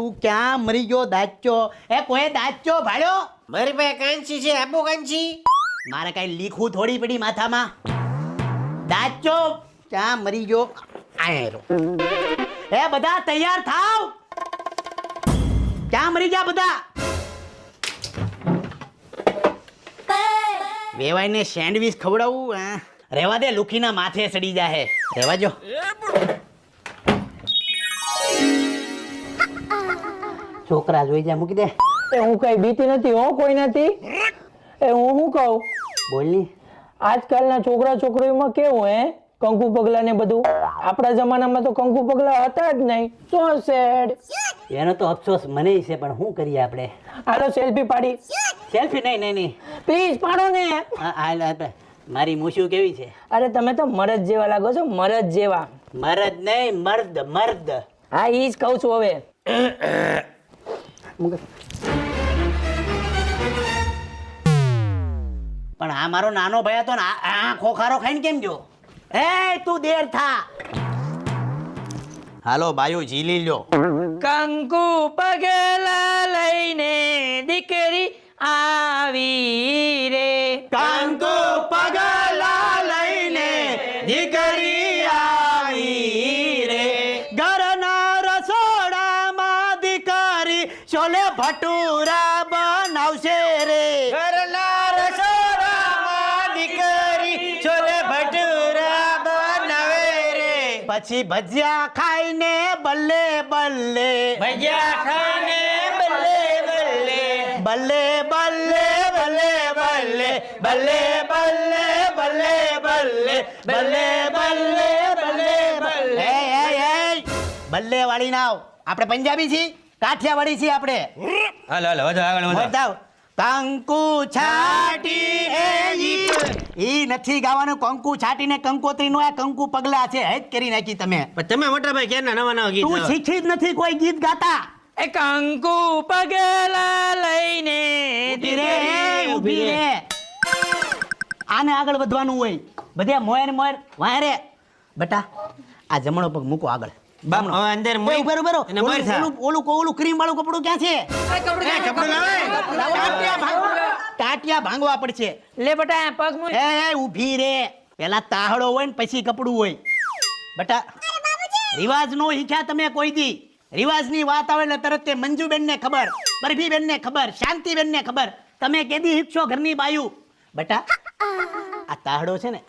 તું ક્યાં મરી ગયો દાચ્યો? એ કોઈ દાચ્યો ભાડ્યો મારી પાસે કાંચી છે આપો કાંચી. મારે કઈ લીખું થોડી પડી માથામાં. દાચ્યો ક્યાં મરી ગયો? આયરો એ બધા તૈયાર થાવ. ક્યાં મરી ગયા બધા? વેવાઈને સેન્ડવિચ ખવડાવું રેવા દે લુખીના માથે સડી જાહે. રેવા જો છોકરા જોઈ જાય મૂકી દે. એ હું કઈ બીતી નથી હો કોઈ નથી. એ હું શું કહું? બોલની. આજકાલના છોકરા છોકરીઓમાં કેવું હે? કંકુ પગલા ને બધું. આપણા જમાનામાં તો કંકુ પગલા હતા જ નહીં. સો સેડ એનો તો અફસોસ મને છે પણ શું કરીએ આપણે? હાલો સેલ્ફી પાડી. સેલ્ફી નહીં નહીં નહીં. પ્લીઝ પાડો ને. હાલ મારી મૂછું કેવી છે? અરે તમે તો મરદ જેવા લાગો છો મરદ જેવા. મરદ નહીં મર્દ મર્દ. હા ઈ જ કહું છું હવે. પણ આ મારો નાનો ભાઈ હતો ને આ- ખોખારો ખાઈને કેમ ગયો? એ તું દેર થા. હાલો બાયુ ઝીલી લ્યો. કંકુ પગે લઈને ભટુરા બનાવશે રે. ઘરના રસોડામાં દીકરી છોલે ભટુરા બનાવે રે. પછી ભજીયા ખાઈને બલ્લે બલ્લે. ભજીયા ખાઈને બલ્લે બલ્લે. બલ્લે બલ્લે બલ્લે બલ્લે. બલ્લે બલ્લે બલ્લે બલ્લે. બલ્લે બલ્લે બલ્લે બલ્લે. બલ્લે વાળી નાવ. આપણે પંજાબી છીએ? કાઠિયાવાડી છીએ આપણે. હાલ હાલ વધો આગળ વધો. બતાવ. કંકુ છાટી એ ઈ નથી ગાવાનું કંકુ છાટીને કંકોત્રી નું આ કંકુ પગલા છે. હેજ કરી નાખી તમે. પણ તમે મોટા ભાઈ ક્યારના નવા નવા ગીત તું શીખી જ નથી કોઈ ગીત ગાતા. એ કંકુ પગલા લઈને ધીરે રે ઊભી રે. આને આગળ વધવાનું હોય. બધે મોયર મોયર વાયરે બટા આ જમણો પગ મૂકો આગળ. બાપ, હવે અંદર મોઈ. ઉભેરો, ઉભેરો. અને બહાર થા. ઓલું ઓલું ઓલું ક્રીમ વાળું કપડું ક્યાં છે? એ, કપડું લાવે. ટાટિયા ભાંગવા પડશે. લે બેટા પગ મૂક. એ એ ઊભી રે. પેલા તાહડો હોય ને પછી કપડું હોય. બેટા રિવાજ નો શીખ્યા તમે કોઈ દી. રિવાજની વાત આવે એટલે તરત તે મંજુબેન ને ખબર બરભીબેન ને ખબર શાંતિબેન ને ખબર. તમે કેદી શીખશો ઘરની બાયુ. બેટા આ તાહડો છે ને